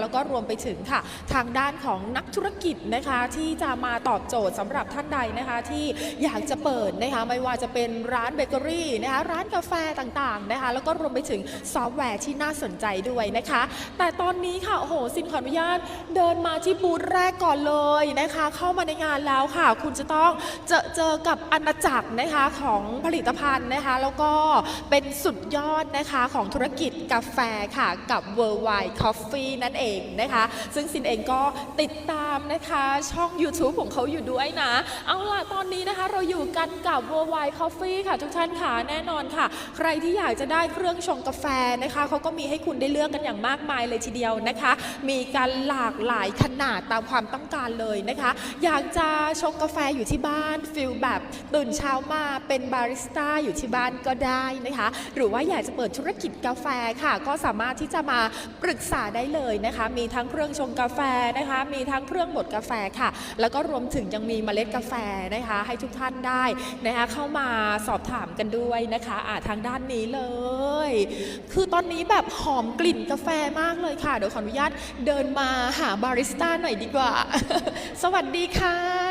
แล้วก็รวมไปถึงค่ะ ทางด้านของนักธุรกิจนะคะที่จะมาตอบโจทย์สำหรับท่านใดนะคะที่อยากจะเปิดนะคะไม่ว่าจะเป็นร้านเบเกอรี่นะคะร้านกาแฟต่างๆนะคะแล้วก็รวมไปถึงซอฟต์แวร์ที่น่าสนใจด้วยนะคะ แต่ตอนนี้ค่ะโอ้โหสินขออนุญาตเดินมาที่บูธแรกก่อนเลยนะคะ เข้ามาในงานแล้วค่ะ คุณจะต้องเจอเจอกับอาณาจักรนะคะของผลิตภัณฑ์นะคะ แล้วก็เป็นสุดยอดนะคะของธุรกิจกาแฟค่ะกับ Worldwide Coffee นั่นเองนะคะ ซึ่งซินเองก็ติดตามนะคะช่อง YouTube ของเขาอยู่ด้วยนะ เอาล่ะตอนนี้นะคะเราอยู่กันกับ Worldwide Coffee ค่ะ ทุกท่านค่ะแน่นอนค่ะ ใครที่อยากจะได้เครื่องชงกาแฟนะคะเขาก็มีให้คุณได้เลือกกันอย่างมากมายเลยทีเดียวนะคะ มีการหลากหลายขนาดตามความต้องการเลยนะคะ อยากจะชงกาแฟอยู่ที่บ้านฟิลแบบตื่นเช้ามาเป็นบาริสต้าอยู่ที่บ้านก็ได้นะคะ หรือว่าอยากจะเปิดธุรกิจกาแฟค่ะ ก็สามารถที่จะมาปรึกษาได้เลยนะคะมีทั้งเครื่องชงกาแฟนะคะ มีทั้งเครื่องบดกาแฟค่ะ แล้วก็รวมถึงยังมีเมล็ดกาแฟนะคะ ให้ทุกท่านได้นะคะเข้ามาสอบถามกันด้วยนะคะอ่าทางด้านนี้เลย คือตอนนี้แบบหอมกลิ่นกาแฟมากเลยค่ะ เดี๋ยวขออนุญาตเดินมาหาบาริสต้าหน่อยดีกว่า สวัสดีค่ะ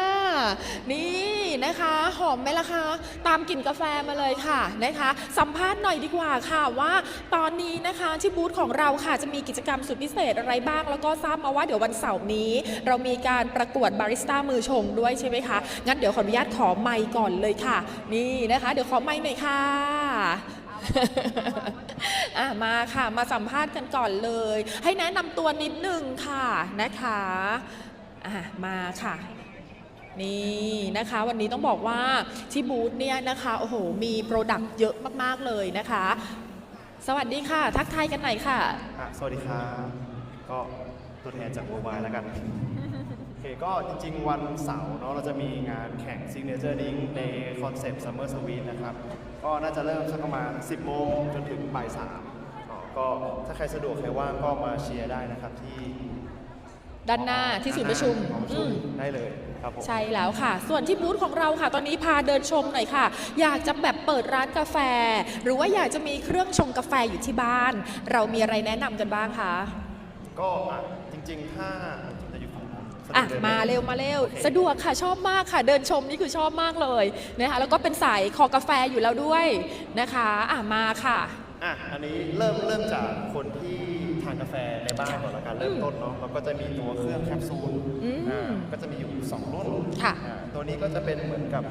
นี่นะคะหอมไหมล่ะคะ ตามกลิ่นกาแฟมาเลยค่ะนะคะ สัมภาษณ์หน่อยดีกว่าค่ะว่า ตอนนี้นะคะที่บูธของเราค่ะจะมีกิจกรรมสุดพิเศษอะไรบ้าง แล้วก็ทราบมาว่าเดี๋ยววันเสาร์นี้ เรามีการประกวดบาริสต้ามือชงด้วยใช่ไหมคะงั้นเดี๋ยวขออนุญาตขอไมค์ก่อนเลยค่ะ นี่นะคะ เดี๋ยวขอไมค์หน่อยค่ะอะมาค่ะมาสัมภาษณ์กันก่อนเลย ให้แนะนำตัวนิดนึงค่ะนะคะอะมาค่ะ นี่นะคะวันนี้ต้องบอกว่าที่บูธเนี่ยนะคะโอ้โหมีโปรดักต์เยอะมาก ๆ เลยนะคะ สวัสดีค่ะ ทักทายกันหน่อยค่ะ อะสวัสดีครับก็ตัวแทนจากโมบายแล้วกัน โอเคก็จริงๆ วันเสาร์เนาะเราจะมีงานแข่ง Signature Drink ในคอนเซปต์ Summer Sweet นะครับ ก็น่าจะเริ่มสักประมาณ 10 โมงจนถึงบ่ายสามก็ถ้าใครสะดวกใครว่างก็มาเชียร์ได้นะครับที่ ด้านหน้าที่ศูนย์ประชุมหอประชุมอืม ได้เลยครับผม ใช่แล้วค่ะ ส่วนที่บูธของเราค่ะ ตอนนี้พาเดินชมหน่อยค่ะ อยากจะแบบเปิดร้านกาแฟ หรือว่าอยากจะมีเครื่องชงกาแฟอยู่ที่บ้าน เรามีอะไรแนะนำกันบ้างคะก็อะจริงๆ ถ้าจะอยู่ฝั่งนู้นสะดวอะกดินไห มาเร็วมาเร็ว โอคสะดวกค่ะชอบมากค่ะ เดินชมนี่คือชอบมากเลยนะคะแล้วก็เป็นสายคอกาแฟอยู่แล้วด้วยนะคะ อะมาค่ะ อะอันนี้เริ่มเริ่มจากคนที่ ทานกาแฟในบ้านก่อนละกันเริ่มต้นเนาะเราก็จะมีตัวเครื่องแคปซูลอืมอ่าก็จะมีอยู่ 2 รุ่นค่ะอ่าตัวนี้ก็จะเป็นเหมือนกับ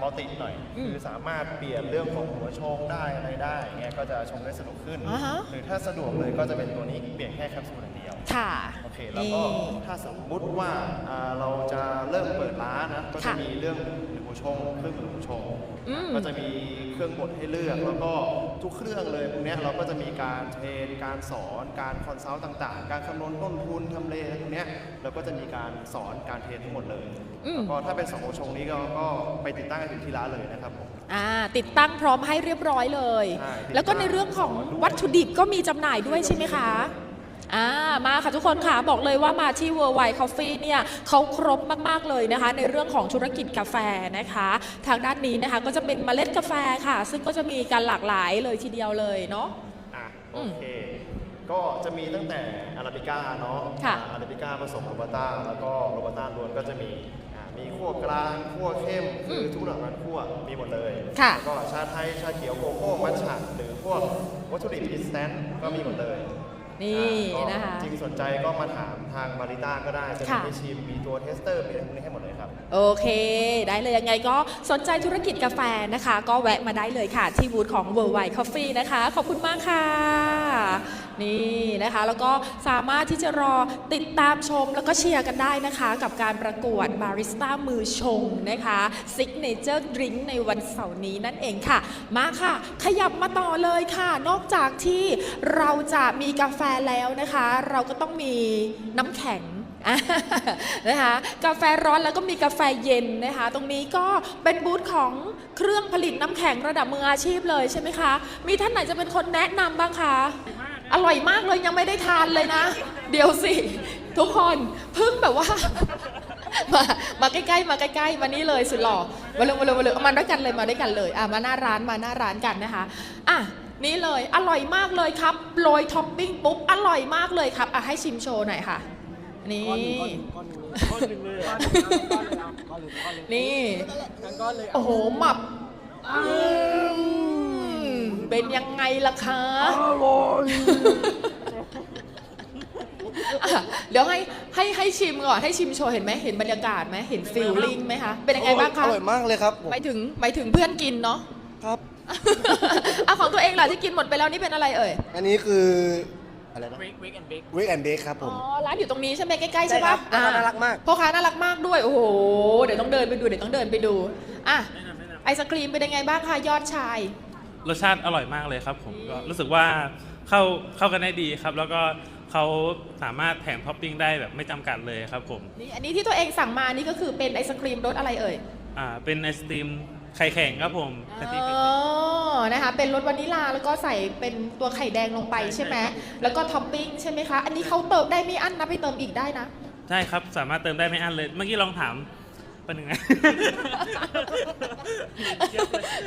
มัลติหน่อยอืมคือสามารถเปลี่ยนเรื่องของหัวชงได้อะไรได้เงี้ยก็จะชงได้สนุกขึ้น อ่าฮะ หรือถ้าสะดวกเลยก็จะเป็นตัวนี้เปลี่ยนแค่แคปซูลอย่างเดียว ค่ะโอเค แล้วก็ถ้าสมมุติว่าอ่าเราจะเริ่มเปิดร้านนะ ก็จะค่ะมีเรื่องหนึ่งหัว ชงเครื่องหนึ่งหัวชงอืม ก็จะมีเครื่องบดให้เลือก แล้วก็ทุกเครื่องเลยพวกเนี้ยเราก็จะมีการเทรนการสอนการคอนซัลท์ต่างๆ การคำนวณต้นทุนทำเลอะไรพวกเนี้ยเราก็จะมีการสอนการเทรนทั้งหมดเลยอืม แล้วก็ถ้าเป็นสองหัวชงนี้ก็ก็ไปติดตั้งกันถึงที่ร้านเลยนะครับผม อ่าติดตั้งพร้อมให้เรียบร้อยเลย ใช่ แล้วก็ในเรื่องของวัตถุดิบก็มีจำหน่ายด้วยใช่ไหมคะ อ่ามาค่ะทุกคนค่ะบอกเลยว่ามาที่ Worldwide Coffee เนี่ยเขาครบมาก ๆ เลยนะคะ ในเรื่องของธุรกิจกาแฟนะคะ ทางด้านนี้นะคะก็จะเป็นเมล็ดกาแฟค่ะ ซึ่งก็จะมีการหลากหลายเลยทีเดียวเลยเนาะ อะอืโอมเค ก็จะมีตั้งแต่อาราบิก้าเนาะค่ะ อาราบิก้าผสมโรบัสต้าแล้วก็โรบัสต้าล้วนก็จะมีอ่ามีขั้วกลางขั้วเข้มคืออทุกหลักการขั้วมีหมดเลยค่ะแล้วก็ชาไทยชาเขียวโกโก้มัทฉะหรือพวกวัตถุดิบอินสแตนต์ก็มีหมดเลย นี่อ่าก็นะคะ จริงสนใจก็มาถามทางบาริต้าก็ได้จะมีค่ะให้ชิมมีตัวเทสเตอร์มีอะไรพวกนี้ให้หมดเลยครับ โอเค ได้เลยยังไงก็สนใจธุรกิจกาแฟนะคะ ก็แวะมาได้เลยค่ะ ที่บูธของ Worldwide Coffee นะคะ ขอบคุณมากค่ะนี่นะคะ แล้วก็สามารถที่จะรอติดตามชมแล้วก็เชียร์กันได้นะคะ กับการประกวดบาริสต้ามือชงนะคะ Signature Drink ในวันเสาร์นี้นั่นเองค่ะ มาค่ะ ขยับมาต่อเลยค่ะ นอกจากที่เราจะมีกาแฟแล้วนะคะ เราก็ต้องมีน้ำแข็งนะคะกาแฟร้อนแล้วก็มีกาแฟเย็นนะคะ ตรงนี้ก็เป็นบูธของเครื่องผลิตน้ำแข็งระดับมืออาชีพเลยใช่ไหมคะ มีท่านไหนจะเป็นคนแนะนำบ้างคะ อร่อยมากเลยยังไม่ได้ทานเลยนะ เดี๋ยวสิ ทุกคนเพิ่งแบบว่า มามาใกล้ๆมาใกล้ๆมานี่เลยสุดหล่อมาเร็วมาเร็วมาเร็วเอามาด้วยกันเลยมาด้วยกันเลยอะมาหน้าร้านมาหน้าร้านกันนะคะอะนี่เลยอร่อยมากเลยครับโรยท็อปปิ้งปุ๊บอร่อยมากเลยครับอะให้ชิมโชว์หน่อยค่ะ นี่ ก้อนหนึ่งก้อนหนึ่งเลยก้อนหนึ่งก้อนหนึ่งก้อนหนึ่งนี่ ทั้งก้อนเลย โอ้โหหมับอืม เป็นยังไงล่ะคะอร่อยอะเดี๋ยวให้ให้ให้ชิมก่อนให้ชิมโชว์เห็นไหมเห็นบรรยากาศไหมเห็นฟิลลิ่งไหมคะเป็นยังไงบ้างคะอร่อยมากเลยครับผมหมายถึงหมายถึงเพื่อนกินเนาะ ครับ อะของตัวเองล่ะที่กินหมดไปแล้วนี่เป็นอะไรเอ่ยอันนี้คืออะไรนะเวกเวกแอนด์เบกวิกแอนเบคครับผอ๋อม ร้านอยู่ตรงนี้ใช่ไหมใกล้ๆใช่ครัปะบพ่อค้าน่ารักมาก พ่อค้าน่ารักมากด้วยโอ้โหเดี๋ยวต้องเดินไปดูเดี๋ยวต้องเดินไปดูอะไอศครีมเป็นยังไงบ้างคะยอดชาย รสชาติอร่อยมากเลยครับ ผมก็รู้สึกว่าเข้าเข้ากันได้ดีครับ แล้วก็เขาสามารถแถมท็อปปิ้งได้แบบไม่จำกัดเลยครับผมนี่อันนี้ที่ตัวเองสั่งมานี่ก็คือเป็นไอศครีมรสอะไรเอ่ยอ่าเป็นไอศครีมไข่แข็งครับผมกะทิไข่อ๋แข็งอนะคะ เป็นรสวานิลาแล้วก็ใส่เป็นตัวไข่แดงลงไปใช่ไหมแล้วก็ท็อปปิ้งใช่ไหมคะ อันนี้เขาเติมได้ไม่อั้นนะไปเติมอีกได้นะ ใช่ครับ สามารถเติมได้ไม่อั้นเลย เมื่อกี้ลองถาม เป็นยังไง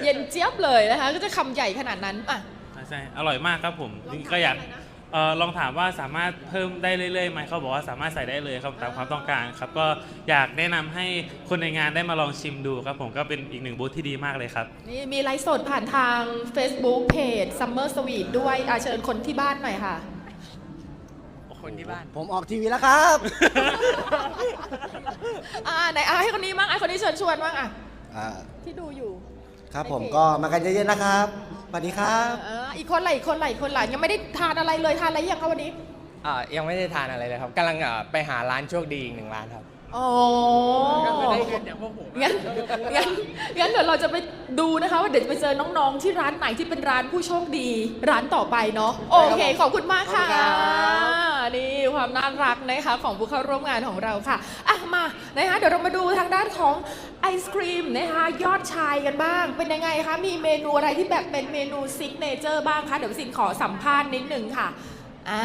เย็นเจี๊ยบเลยนะคะ ก็จะคำใหญ่ขนาดนั้นอะ ใช่อร่อยมากครับผมจริงๆก็อยากเอ่อลองถามว่าสามารถเพิ่มได้เรื่อยๆไหมเขาบอกว่าสามารถใส่ได้เลยครับตามความต้องการครับ ก็อยากแนะนำให้คนในงานได้มาลองชิมดูครับผมก็เป็นอีกหนึ่งบูธที่ดีมากเลยครับ นี่มีไลฟ์สดผ่านทาง Facebook Page Summer Sweet ด้วยอะเชิญคนที่บ้านหน่อยค่ะ คนที่บ้าน ผมออกทีวีแล้วครับ อ่าไหนเอาให้คนนี้บ้างไอ้คนนี้เชิญชวนบ้างอะอ่าที่ดูอยู่ ครับผมก็มากันเยอะๆนะครับสวัสดีครับ เอออีกคนไหละอีกคนไหละอีกคนไหละยังไม่ได้ทานอะไรเลยทานอะไรยังคะวันนี้ อ่ายังไม่ได้ทานอะไรเลยครับกำลังอ่าไปหาร้านโชคดีอีกหนึ่งร้านครับ อ๋อก็คือได้เงินจากพวกผมงั้นงั้นงั้นเดี๋ยวเราจะไปดูนะคะว่าเดี๋ยวจะไปเจอน้องๆที่ร้านไหนที่เป็นร้านผู้โชคดี ร้านต่อไปเนาะโอเค ขอบคุณมากค่ะขอบคุณครับนี่ความน่ารักนะคะของผู้เข้าร่วมงานของเราค่ะอะมานะคะเดี๋ยวเรามาดูทางด้านของไอศครีมนะคะยอดชายกันบ้าง เป็นยังไงคะมีเมนูอะไรที่แบบเป็นเมนูซิกเนเจอร์บ้างคะเดี๋ยวสินขอสัมภาษณ์นิดหนึ่งค่ะอ่า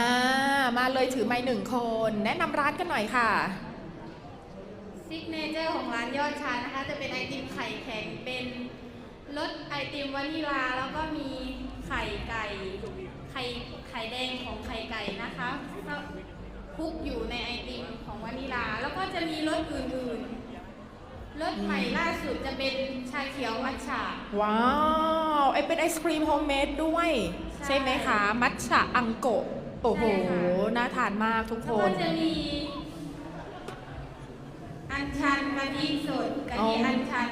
มาเลยถือไม้หนึ่งคน แนะนำร้านกันหน่อยค่ะ ซิกเนเจอร์ของร้านยอดชานะคะ จะเป็นไอติมไข่แข็งเป็นรสไอติมวานิลา แล้วก็มีไข่ไก่ไข่ไข่แดงของไข่ไก่นะคะคลุกอยู่ในไอติมของวานิลา แล้วก็จะมีรสอื่นๆรสใหม่ล่าสุดจะเป็นชาเขียวมัทฉะ ว้าวไอเป็นไอศครีมโฮมเมดด้วย ใช่ใช่ไหมคะ มัทฉะอังโกะโอ้โห ใช่ค่ะ น่าทานมากทุกแล้วคก็น จะมีอั ญชันกะทิสดกะอ๋ทิออัอัญชัน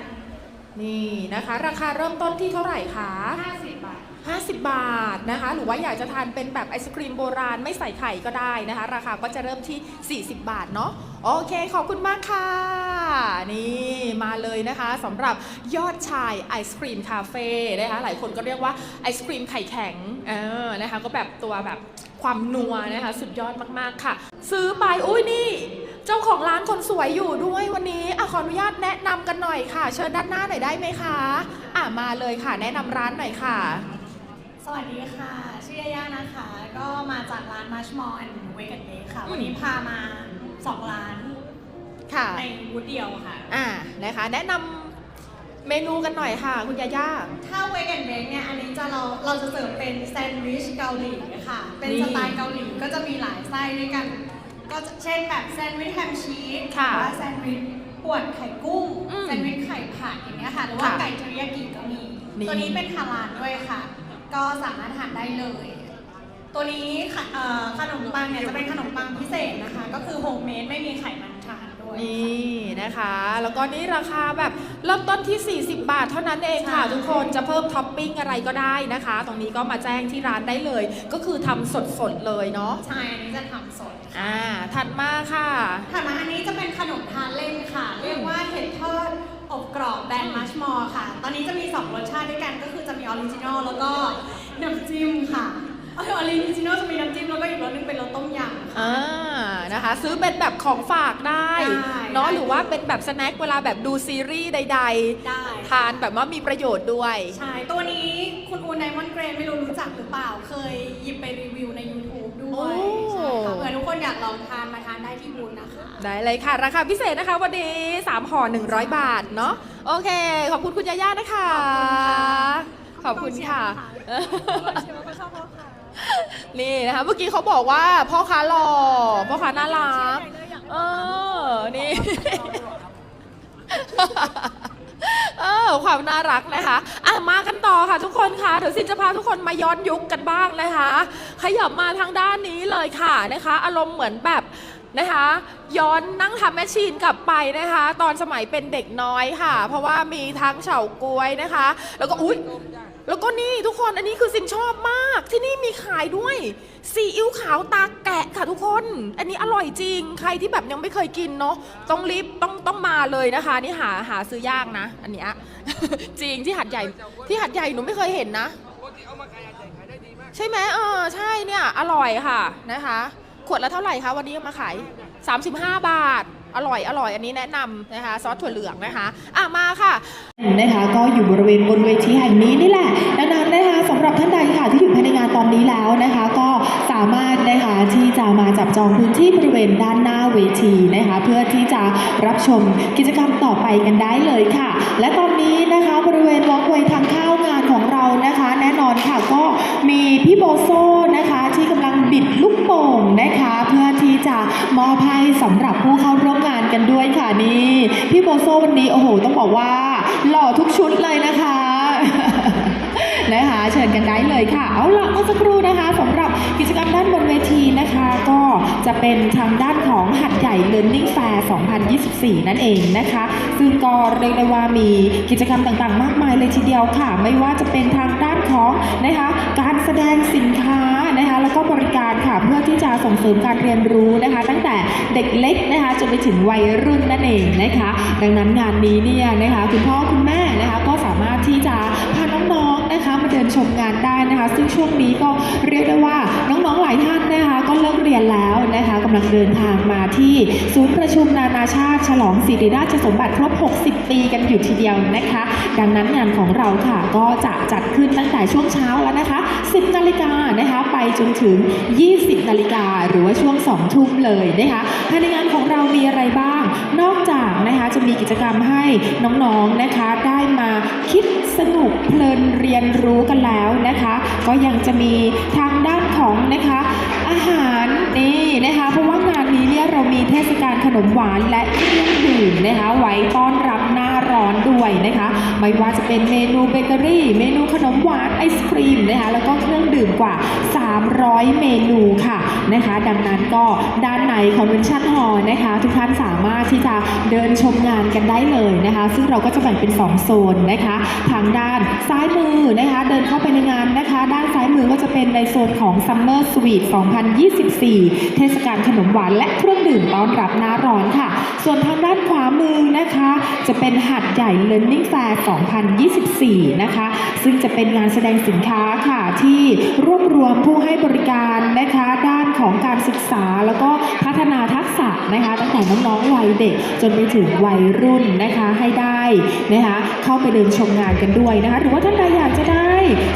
นี่นะคะ ราคาเริ่มต้นที่เท่าไหร่คะ 50 บาท 50 บาทนะคะ หรือว่าอยากจะทานเป็นแบบไอศครีมโบราณไม่ใส่ไข่ก็ได้นะคะ ราคาก็จะเริ่มที่ 40 บาทเนาะโอเค ขอบคุณมากค่ะ นี่มาเลยนะคะสำหรับยอดชายไอศครีมคาเฟ่นะคะหลายคนก็เรียกว่าไอศครีมไข่แข็งเออนะคะ ก็แบบตัวแบบความนัวนะคะ สุดยอดมากๆค่ะ ซื้อไปอุ้ยนี่ เจ้าของร้านคนสวยอยู่ด้วยวันนี้อะขออนุญาตแนะนำกันหน่อยค่ะ เชิญด้านหน้าหน่อยได้ไหมคะอะมาเลยค่ะ แนะนำร้านหน่อยค่ะ สวัสดีค่ะ ชื่อย่าย่านะคะ ก็มาจากร้าน m a r s h m a l l and Wake and Bake ค่ะอืมวันนี้พามา 2 ร้านค่ะในบูธเดียวค่ะ อ่านะคะ แนะนำเมนูกันหน่อยค่ะ คุณยาย่า ถ้า Wake and Bake เนี่ย อันนี้จะเราเราจะเสิร์ฟเป็นแซนด์วิชเกาหลีค่ะ เป็นนี่สไตล์เกาหลีก็จะมีหลายไส้ด้วยกัน ก็จะเช่นแบบแซนด์วิชแฮมชีสค่ะหรือว่าแซนด์วิชป่วนไข่กุ้งอืมแซนด์วิชไข่ผัดอย่างเงี้ยค่ะหรือว่าค่ะไก่เทริยากิก็มี นี่ ตัวนี้เป็นฮาลาลด้วยค่ะ ก็สามารถทานได้เลย ตัวนี้ค่ะเอ่อขนมปังเนี่ยจะเป็นขนมปังพิเศษนะคะ ก็คือโฮมเมดไม่มีไขมันทาน ด้วยนี่นะคะ แล้วก็นี่ราคาแบบเริ่มต้นที่ 40 บาทเท่านั้นเองค่ะใช่ทุกคนจะเพิ่มท็อปปิ้งอะไรก็ได้นะคะ ตรงนี้ก็มาแจ้งที่ร้านได้เลย ก็คือทำสดๆเลยเนาะใช่อันนี้จะทำสดอ่าถัดมาค่ะ ถัดมาอันนี้จะเป็นขนมทานเล่นค่ะ เรียกว่าเห็ดทอดอบกรอบแบรนด์มัชมอค่ะ ตอนนี้จะมี 2 รสชาติด้วยกันก็คือจะมีออริจินอลแล้วก็น้ำจิ้มค่ะ ออริจินอลจะมีน้ำจิ้มแล้วก็อีกรสหนึงเป็นรสต้มยำค่ะ อ่านะคะ ซื้อเป็นแบบของฝากได้ได้เนาะได้หรือว่าเป็นแบบสแน็คเวลาแบบดูซีรีส์ใด ได้ ๆ ทานแบบว่ามีประโยชน์ด้วย ใช่ ตัวนี้คุณอูนไดมอนด์เกรนไม่รู้รู้จักหรือเปล่า เคยหยิบไปรีวิวใน YouTube ด้วยโอ้ใช่ค่ะเผื่อทุกคนอยากลองทานมาทานได้ที่บูธนะคะ ได้เลยค่ะ ราคาพิเศษนะคะวันนี้ 3ห่อ100 บาทเนาะโอเค ขอบคุณคุณยาย่านะคะ ขอบคุณค่ะนี่ นี่นะคะเมื่อกี้เขาบอกว่าพ่อค้าหล่อพ่อค้าน่ารักเออนี่ เออความน่ารักนะคะอะมากันต่อค่ะทุกคนค่ะเดี๋ยวซินจะพาทุกคนมาย้อนยุคกันบ้างนะคะ ขยับมาทางด้านนี้เลยค่ะนะคะ อารมณ์เหมือนแบบนะคะ ย้อนนั่งทำแมชชีนกลับไปนะคะ ตอนสมัยเป็นเด็กน้อยค่ะ เพราะว่ามีทั้งเฉาก๊วยนะคะ แล้วก็อุ๊ย แล้วก็นี่ทุกคนอันนี้คือซินชอบมาก ที่นี่มีขายด้วยซีอิ๊วขาวตาแกะค่ะทุกคน อันนี้อร่อยจริง ใครที่แบบยังไม่เคยกินเนาะต้องรีบต้องต้องมาเลยนะคะ นี่หาหาซื้อยากนะ อันเนี้ย จริงที่หัดใหญ่ที่หัดใหญ่หนูไม่เคยเห็นนะใช่ไหมเออใช่เนี่ย อร่อยค่ะนะคะ ขวดละเท่าไหร่คะวันนี้เอามาขาย 35 บาท อร่อยอร่อยอันนี้แนะนำนะคะซอสถั่วเหลืองนะคะอะมาค่ะนะคะก็อยู่บริเวณบนเวทีแห่งนี้นี่แหละดังนั้นนะคะสำหรับท่านใดค่ะที่อยู่ภายในงานตอนนี้แล้วนะคะ ก็สามารถนะคะที่จะมาจับจองพื้นที่บริเวณด้านหน้าเวทีนะคะ เพื่อที่จะรับชมกิจกรรมต่อไปกันได้เลยค่ะ และตอนนี้นะคะบริเวณวอล์กเวย์ทางเข้างานของเรานะคะ แน่นอนค่ะก็มีพี่โบโซนะคะ ที่กำลังบิดลูกโป่งนะคะ เพื่อที่จะมอบให้สำหรับผู้เข้า พี่โซวันนี้โอ้โห ต้องบอกว่า หล่อทุกชุดเลยนะคะนะคะ เชิญกันได้เลยค่ะ เอาละเมื่อสักครู่นะคะสำหรับกิจกรรมด้านบนเวทีนะคะ ก็จะเป็นทางด้านของหัดใหญ่ Learning Fair 2024 นั่นเองนะคะ ซึ่งก็เรียกได้ว่ามีกิจกรรมต่างๆ มากมายเลยทีเดียวค่ะ ไม่ว่าจะเป็นทางด้านของนะคะ การแสดงสินค้า นะคะแล้วก็บริการค่ะเพื่อที่จะส่งเสริมการเรียนรู้นะคะ ตั้งแต่เด็กเล็กนะคะจนไปถึงวัยรุ่นนั่นเองนะคะ ดังนั้นงานนี้เนี่ยนะคะคุณพ่อคุณแม่นะคะก็สามารถที่จะพาน้องๆ นะคะมาเดินชมงานได้นะคะ ซึ่งช่วงนี้ก็เรียกได้ว่าน้องๆหลายท่านนะคะ ก็เลิกเรียนแล้วนะคะกำลังเดินทางมาที่ศูนย์ประชุมนานาชาติ ฉลองสิริราชสมบัติครบ 60 ปีกันอยู่ทีเดียวนะคะ ดังนั้นงานของเราค่ะก็จะจัดขึ้นตั้งแต่ช่วงเช้าแล้วนะคะ 10 นาฬิกานะคะ ไปจนถึง 20 นาฬิกาหรือว่าช่วง 2 ทุ่มเลยนะคะภายในงานของเรามีอะไรบ้าง นอกจากนะคะจะมีกิจกรรมให้น้องๆนะคะได้มาคิดสนุกเพลินเรียนรู้กันแล้วนะคะ ก็ยังจะมีทางด้านของนะคะอาหารนี่นะคะ เพราะว่างานนี้เนี่ยเรามีเทศกาลขนมหวานและเครื่องดื่มนะคะไว้ต้อนรับ ร้อนด้วยนะคะ ไม่ว่าจะเป็นเมนูเบเกอรี่ เมนูขนมหวานไอศครีมนะคะ แล้วก็เครื่องดื่มกว่า 300 เมนูค่ะนะคะ ดังนั้นก็ด้านในคอนเวนชั่นฮอลล์นะคะ ทุกท่านสามารถที่จะเดินชมงานกันได้เลยนะคะ ซึ่งเราก็จะแบ่งเป็น 2 โซนนะคะ ทางด้านซ้ายมือนะคะ เดินเข้าไปในงานนะคะ ด้านซ้ายมือก็จะเป็นในโซนของ Summer Sweet 2024 เทศกาลขนมหวานและเครื่อง ดื่มต้อนรับหน้าร้อนค่ะ ส่วนทางด้านขวามือนะคะ จะเป็นหัดใหญ่ Learning Fair 2024 นะคะ ซึ่งจะเป็นงานแสดงสินค้าค่ะที่รวบรวมผู้ให้บริการนะคะ ด้านของการศึกษาแล้วก็พัฒนาทักษะนะคะ ตั้งแต่น้องๆวัยเด็กจนไปถึงวัยรุ่นนะคะให้ได้นะคะเข้าไปเดินชมงานกันด้วยนะคะ หรือว่าท่านใดอยากจะได้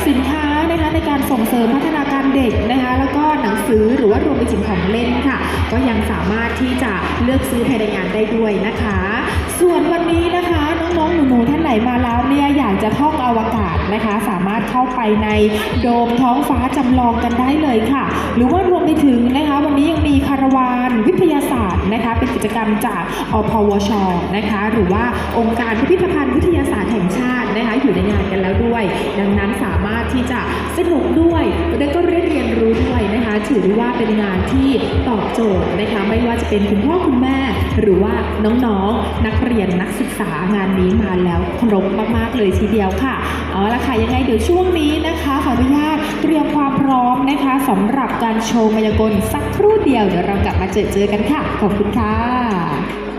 สินค้านะคะในการส่งเสริมพัฒนาการ เด็กนะคะแล้วก็หนังสือหรือว่ารวมไปถึงของเล่นค่ะ ก็ยังสามารถที่จะเลือกซื้อภายในงานได้ด้วยนะคะ ส่วนวันนี้นะคะน้องๆหนูๆท่านไหนมาแล้วเนี่ยอยากจะท่องอวกาศนะคะ สามารถเข้าไปในโดมท้องฟ้าจำลองกันได้เลยค่ะ หรือว่ารวมไปถึงนะคะ วันนี้ยังมีคารวานวิทยาศาสตร์นะคะ เป็นกิจกรรมจากอพวชนะคะ หรือว่าองค์การพิพิธภัณฑ์วิทยาศาสตร์แห่งชาตินะคะ อยู่ในงานกันแล้วด้วย ดังนั้นสามารถที่จะสนุกด้วยและก็ได้เรียนรู้ด้วยนะคะ ถือได้ว่าเป็นงานที่ตอบโจทย์นะคะไม่ว่าจะเป็นคุณพ่อคุณแม่ หรือว่าน้องๆ นักเรียนนักศึกษางานนี้มาแล้วครบมากๆเลยทีเดียวค่ะเอาละค่ะยังไงเดี๋ยวช่วงนี้นะคะขออนุญาตเตรียมความพร้อมนะคะสำหรับการโชว์มายากลสักครู่เดียวเดี๋ยวเรากลับมาเจอเจอกันค่ะ ขอบคุณค่ะ